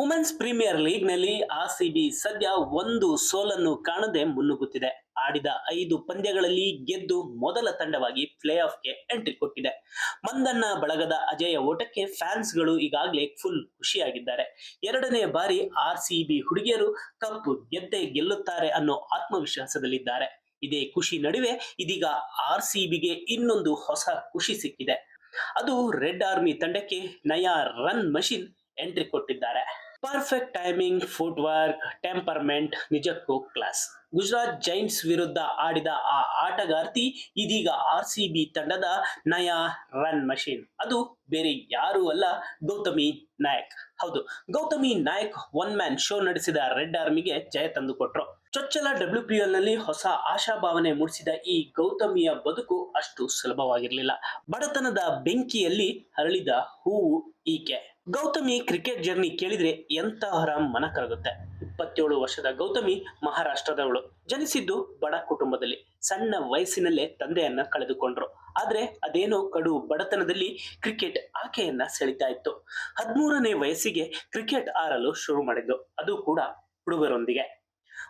Women's premier ಲೀಗ್ನಲ್ಲಿ RCB ಸದ್ಯ ಒಂದು ಸೋಲನ್ನು ಕಾಣದೆ ಮುನ್ನುಗ್ಗುತ್ತಿದೆ. ಆಡಿದ ಐದು ಪಂದ್ಯಗಳಲ್ಲಿ ಗೆದ್ದು ಮೊದಲ ತಂಡವಾಗಿ ಪ್ಲೇ ಆಫ್ಗೆ ಎಂಟ್ರಿ ಕೊಟ್ಟಿದೆ. ಮಂದಣ್ಣ ಬಳಗದ ಅಜಯ ಓಟಕ್ಕೆ ಫ್ಯಾನ್ಸ್ಗಳು ಈಗಾಗಲೇ ಫುಲ್ ಖುಷಿಯಾಗಿದ್ದಾರೆ. ಎರಡನೇ ಬಾರಿ ಆರ್ಸಿಬಿ ಹುಡುಗಿಯರು ಕಪ್ ಗೆದ್ದೇ ಗೆಲ್ಲುತ್ತಾರೆ ಅನ್ನೋ ಆತ್ಮವಿಶ್ವಾಸದಲ್ಲಿದ್ದಾರೆ. ಇದೇ ಖುಷಿ ನಡುವೆ ಇದೀಗ ಆರ್ಸಿಬಿಗೆ ಇನ್ನೊಂದು ಹೊಸ ಖುಷಿ ಸಿಕ್ಕಿದೆ. ಅದು ರೆಡ್ ಆರ್ಮಿ ತಂಡಕ್ಕೆ ನಯಾ ರನ್ ಮಷಿನ್ ಎಂಟ್ರಿ ಕೊಟ್ಟಿದ್ದಾರೆ. Perfect timing foot work temperament ನಿಜಕ್ಕೂ ಕ್ಲಾಸ್ ಗುಜರಾತ್ ಜೈಂಟ್ಸ್ ವಿರುದ್ಧ ಆಡಿದ ಆ ಆಟಗಾರ್ತಿ ಇದೀಗ ಆರ್ ಸಿ ಬಿ ತಂಡದ ನಯಾ ರನ್ ಮಷೀನ್ ಅದು ಬೇರೆ ಯಾರೂ ಅಲ್ಲ, ಗೌತಮಿ ನಾಯಕ್. ಹೌದು. Gautami Nayak one man show ನಡೆಸಿದ ರೆಡ್ ಆರ್ಮಿಗೆ ಜಯ ತಂದುಕೊಟ್ರು ಚೊಚ್ಚಲ ಡಬ್ಲ್ಯೂ ಪಿ ಎಲ್ನಲ್ಲಿ ಹೊಸ ಆಶಾಭಾವನೆ ಮೂಡಿಸಿದ ಈ ಗೌತಮಿಯ ಬದುಕು ಅಷ್ಟು ಸುಲಭವಾಗಿರಲಿಲ್ಲ. ಬಡತನದ ಬೆಂಕಿಯಲ್ಲಿ ಅರಳಿದ ಹೂವು ಈಕೆ. ಗೌತಮಿ ಕ್ರಿಕೆಟ್ ಜರ್ನಿ ಕೇಳಿದ್ರೆ ಎಂತಹರ ಮನ ಕರಗುತ್ತೆ. ಇಪ್ಪತ್ತೇಳು ವರ್ಷದ ಗೌತಮಿ ಮಹಾರಾಷ್ಟ್ರದವಳು. ಜನಿಸಿದ್ದು ಬಡ ಕುಟುಂಬದಲ್ಲಿ. ಸಣ್ಣ ವಯಸ್ಸಿನಲ್ಲೇ ತಂದೆಯನ್ನ ಕಳೆದುಕೊಂಡ್ರು. ಆದ್ರೆ ಅದೇನೋ ಕಡು ಬಡತನದಲ್ಲಿ ಕ್ರಿಕೆಟ್ ಆಕೆಯನ್ನ ಸೆಳಿತಾ ಇತ್ತು. ಹದಿಮೂರನೇ ವಯಸ್ಸಿಗೆ ಕ್ರಿಕೆಟ್ ಆಡಲು ಶುರು ಮಾಡಿದ್ದು. ಅದು ಕೂಡ ಹುಡುಗರೊಂದಿಗೆ.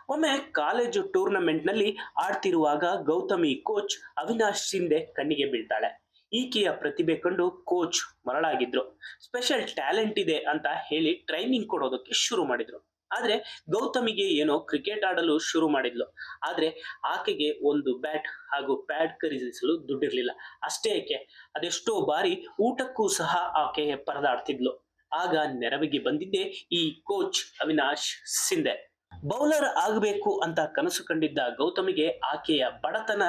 ಒಮ್ಮೆ ಕಾಲೇಜು ಟೂರ್ನಮೆಂಟ್ನಲ್ಲಿ ಆಡ್ತಿರುವಾಗ ಗೌತಮಿ ಕೋಚ್ ಅವಿನಾಶ್ ಶಿಂದೆ ಕಣ್ಣಿಗೆ ಬೀಳ್ತಾಳೆ. ಈಕೆಯ ಪ್ರತಿಭೆ ಕಂಡು ಕೋಚ್ ಮರಳಾಗಿದ್ರು. ಸ್ಪೆಷಲ್ ಟ್ಯಾಲೆಂಟ್ ಇದೆ ಅಂತ ಹೇಳಿ ಟ್ರೈನಿಂಗ್ ಕೊಡೋದಕ್ಕೆ ಶುರು ಮಾಡಿದ್ರು. ಆದ್ರೆ ಗೌತಮಿಗೆ ಏನೋ ಕ್ರಿಕೆಟ್ ಆಡಲು ಶುರು ಮಾಡಿದ್ಲು. ಆದ್ರೆ ಆಕೆಗೆ ಒಂದು ಬ್ಯಾಟ್ ಹಾಗೂ ಪ್ಯಾಡ್ ಖರೀದಿಸಲು ದುಡ್ಡಿರ್ಲಿಲ್ಲ. ಅಷ್ಟೇ ಏಕೆ? ಅದೆಷ್ಟೋ ಬಾರಿ ಊಟಕ್ಕೂ ಸಹ ಆಕೆ ಪರದಾಡ್ತಿದ್ಲು. ಆಗ ನೆರವಿಗೆ ಬಂದಿದ್ದೆ ಈ ಕೋಚ್ ಅವಿನಾಶ್ ಸಿಂಧೆ. ಬೌಲರ್ ಆಗಬೇಕು ಅಂತ ಕನಸು ಕಂಡಿದ್ದ ಗೌತಮಿಗೆ ಆಕೆಯ ಬಡತನ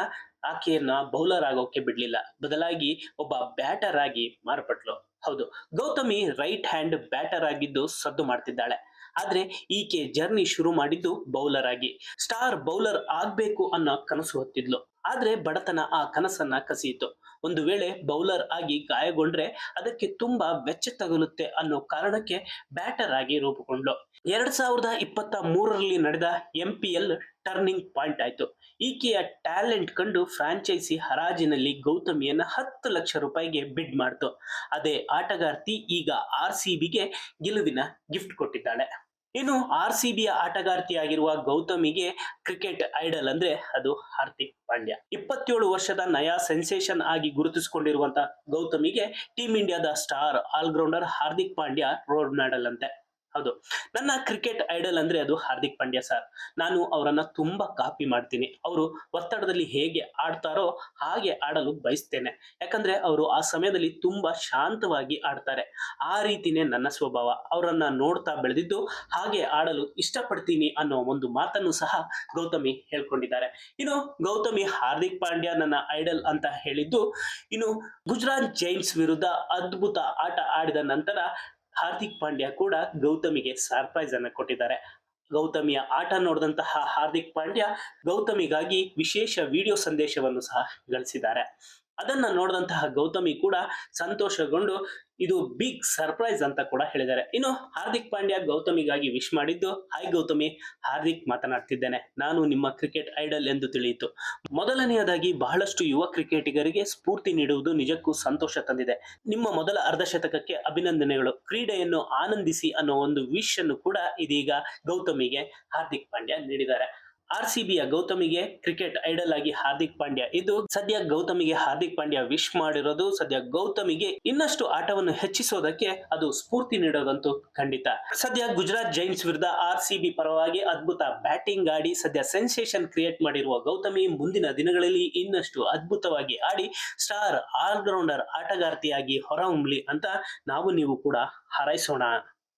ಆಕೆಯನ್ನ ಬೌಲರ್ ಆಗೋಕೆ ಬಿಡ್ಲಿಲ್ಲ. ಬದಲಾಗಿ ಒಬ್ಬ ಬ್ಯಾಟರ್ ಆಗಿ ಮಾರ್ಪಟ್ಲು. ಹೌದು, ಗೌತಮಿ ರೈಟ್ ಹ್ಯಾಂಡ್ ಬ್ಯಾಟರ್ ಆಗಿದ್ದು ಸದ್ದು ಮಾಡ್ತಿದ್ದಾಳೆ. ಆದ್ರೆ ಈಕೆ ಜರ್ನಿ ಶುರು ಮಾಡಿದ್ದು ಬೌಲರ್ ಆಗಿ. ಸ್ಟಾರ್ ಬೌಲರ್ ಆಗ್ಬೇಕು ಅನ್ನೋ ಕನಸು ಹೊತ್ತಿದ್ಲು. ಆದ್ರೆ ಬಡತನ ಆ ಕನಸನ್ನ ಕಸಿಯಿತು. ಒಂದು ವೇಳೆ ಬೌಲರ್ ಆಗಿ ಗಾಯಗೊಂಡ್ರೆ ಅದಕ್ಕೆ ತುಂಬಾ ವೆಚ್ಚ ತಗಲುತ್ತೆ ಅನ್ನೋ ಕಾರಣಕ್ಕೆ ಬ್ಯಾಟರ್ ಆಗಿ ರೂಪುಗೊಂಡ್ಲು. ಎರಡ್ ಸಾವಿರದ ಇಪ್ಪತ್ತ ಮೂರರಲ್ಲಿ ನಡೆದ M P L turning point ಆಯ್ತು. ಈಕೆಯ ಟ್ಯಾಲೆಂಟ್ ಕಂಡು ಫ್ರಾಂಚೈಸಿ ಹರಾಜಿನಲ್ಲಿ ಗೌತಮಿಯನ್ನ ಹತ್ತು ಲಕ್ಷ ರೂಪಾಯಿಗೆ ಬಿಡ್ ಮಾಡ್ತು. ಅದೇ ಆಟಗಾರ್ತಿ ಈಗ ಆರ್ ಸಿ ಬಿಗೆ ಗೆಲುವಿನ ಗಿಫ್ಟ್ ಕೊಟ್ಟಿದ್ದಾಳೆ. ಇನ್ನು ಆರ್ ಸಿ ಬಿಯ ಆಟಗಾರ್ತಿಯಾಗಿರುವ ಗೌತಮಿಗೆ ಕ್ರಿಕೆಟ್ ಐಡಲ್ ಅಂದ್ರೆ ಅದು ಹಾರ್ದಿಕ್ ಪಾಂಡ್ಯ. ಇಪ್ಪತ್ತೇಳು ವರ್ಷದ ನಯಾ ಸೆನ್ಸೇಷನ್ ಆಗಿ ಗುರುತಿಸಿಕೊಂಡಿರುವಂತ ಗೌತಮಿಗೆ ಟೀಂ ಇಂಡಿಯಾದ star all rounder Hardik Pandya role model ಅಂತೆ. ಹೌದು. ನನ್ನ ಕ್ರಿಕೆಟ್ ಐಡಲ್ ಅಂದ್ರೆ ಅದು ಹಾರ್ದಿಕ್ ಪಾಂಡ್ಯ ಸರ್ ನಾನು ಅವರನ್ನ ತುಂಬಾ ಕಾಪಿ ಮಾಡ್ತೀನಿ. ಅವರು ಒತ್ತಡದಲ್ಲಿ ಹೇಗೆ ಆಡ್ತಾರೋ ಹಾಗೆ ಆಡಲು ಬಯಸ್ತೇನೆ. ಯಾಕಂದ್ರೆ ಅವರು ಆ ಸಮಯದಲ್ಲಿ ತುಂಬಾ ಶಾಂತವಾಗಿ ಆಡ್ತಾರೆ. ಆ ರೀತಿನೇ ನನ್ನ ಸ್ವಭಾವ. ಅವರನ್ನ ನೋಡ್ತಾ ಬೆಳೆದಿದ್ದು ಹಾಗೆ ಆಡಲು ಇಷ್ಟಪಡ್ತೀನಿ ಅನ್ನೋ ಒಂದು ಮಾತನ್ನು ಸಹ ಗೌತಮಿ ಹೇಳ್ಕೊಂಡಿದ್ದಾರೆ. ಇನ್ನು ಗೌತಮಿ ಹಾರ್ದಿಕ್ ಪಾಂಡ್ಯ ನನ್ನ ಐಡಲ್ ಅಂತ ಹೇಳಿದ್ದು, ಇನ್ನು ಗುಜರಾತ್ ಜೈಂಟ್ಸ್ ವಿರುದ್ಧ ಅದ್ಭುತ ಆಟ ಆಡಿದ ನಂತರ ಹಾರ್ದಿಕ್ ಪಾಂಡ್ಯ ಕೂಡ ಗೌತಮಿಗೆ ಸರ್ಪ್ರೈಸ್ ಅನ್ನ ಕೊಟ್ಟಿದ್ದಾರೆ. ಗೌತಮಿಯ ಆಟ ನೋಡಿದಂತಹ ಹಾರ್ದಿಕ್ ಪಾಂಡ್ಯ ಗೌತಮಿಗಾಗಿ ವಿಶೇಷ ವಿಡಿಯೋ ಸಂದೇಶವನ್ನು ಸಹ ಗಳಿಸಿದ್ದಾರೆ. ಅದನ್ನ ನೋಡಿದಂತಹ ಗೌತಮಿ ಕೂಡ ಸಂತೋಷಗೊಂಡು ಇದು ಬಿಗ್ ಸರ್ಪ್ರೈಸ್ ಅಂತ ಕೂಡ ಹೇಳಿದ್ದಾರೆ. ಇನ್ನು ಹಾರ್ದಿಕ್ ಪಾಂಡ್ಯ ಗೌತಮಿಗಾಗಿ ವಿಶ್ ಮಾಡಿದ್ದು ಹಾಯ್ ಗೌತಮಿ, ಹಾರ್ದಿಕ್ ಮಾತನಾಡ್ತಿದ್ದೇನೆ. ನಾನು ನಿಮ್ಮ ಕ್ರಿಕೆಟ್ ಐಡಲ್ ಎಂದು ತಿಳಿಯಿತು. ಮೊದಲನೆಯದಾಗಿ ಬಹಳಷ್ಟು ಯುವ ಕ್ರಿಕೆಟಿಗರಿಗೆ ಸ್ಫೂರ್ತಿ ನೀಡುವುದು ನಿಜಕ್ಕೂ ಸಂತೋಷ ತಂದಿದೆ. ನಿಮ್ಮ ಮೊದಲ ಅರ್ಧಶತಕಕ್ಕೆ ಅಭಿನಂದನೆಗಳು. ಕ್ರೀಡೆಯನ್ನು ಆನಂದಿಸಿ ಅನ್ನೋ ಒಂದು ವಿಶ್ ಅನ್ನು ಕೂಡ ಇದೀಗ ಗೌತಮಿಗೆ ಹಾರ್ದಿಕ್ ಪಾಂಡ್ಯ ನೀಡಿದ್ದಾರೆ. ಆರ್ ಸಿ ಬಿಯ ಗೌತಮಿಗೆ ಕ್ರಿಕೆಟ್ ಐಡಲ್ ಆಗಿ ಹಾರ್ದಿಕ್ ಪಾಂಡ್ಯ. ಇದು ಸದ್ಯ ಗೌತಮಿಗೆ ಹಾರ್ದಿಕ್ ಪಾಂಡ್ಯ ವಿಶ್ ಮಾಡಿರೋದು. ಸದ್ಯ ಗೌತಮಿಗೆ ಇನ್ನಷ್ಟು ಆಟವನ್ನು ಹೆಚ್ಚಿಸೋದಕ್ಕೆ ಅದು ಸ್ಫೂರ್ತಿ ನೀಡೋದಂತೂ ಖಂಡಿತ. ಸದ್ಯ ಗುಜರಾತ್ ಜೈನ್ಸ್ ವಿರುದ್ಧ ಆರ್ ಸಿ ಪರವಾಗಿ ಅದ್ಭುತ ಬ್ಯಾಟಿಂಗ್ ಆಡಿ ಸದ್ಯ ಸೆನ್ಸೇಷನ್ ಕ್ರಿಯೇಟ್ ಮಾಡಿರುವ ಗೌತಮಿ ಮುಂದಿನ ದಿನಗಳಲ್ಲಿ ಇನ್ನಷ್ಟು ಅದ್ಭುತವಾಗಿ ಆಡಿ ಸ್ಟಾರ್ ಆಲ್ರೌಂಡರ್ ಆಟಗಾರ್ತಿಯಾಗಿ ಹೊರಹೊಮ್ಮಲಿ ಅಂತ ನಾವು ನೀವು ಕೂಡ ಹಾರೈಸೋಣ.